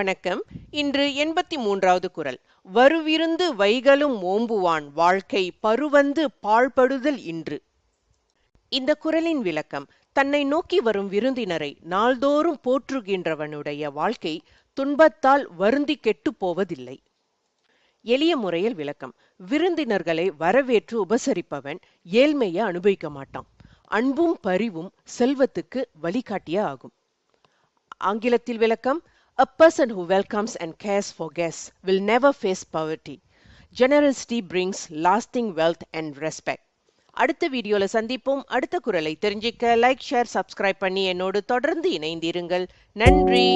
வணக்கம். இன்று எண்பத்தி மூன்றாவது குரல். வருவிருந்து வைகளும் ஓம்புவான் வாழ்க்கை பருவந்து பாழ்படுதல் இன்று. இந்த குரலின் விளக்கம் தன்னை நோக்கி வரும் விருந்தினரை நாள்தோறும் போற்றுகின்றவனுடைய வாழ்க்கை துன்பத்தால் வருந்தி கெட்டு போவதில்லை. எளிய முறையில் விளக்கம் விருந்தினர்களை வரவேற்று உபசரிப்பவன் ஏழ்மையை அனுபவிக்க மாட்டான். அன்பும் பரிவும் செல்வத்துக்கு வழிகாட்டிய ஆகும். ஆங்கிலத்தில் விளக்கம் A person who welcomes and cares for guests will never face poverty. Generosity brings lasting wealth and respect. அடுத்த வீடியோல சந்திப்போம் அடுத்த குரலை தெரிஞ்சிக்க லைக் ஷேர் சப்ஸ்கிரைப் பண்ணி என்னோடு தொடர்ந்து இணைந்திருங்கள் நன்றி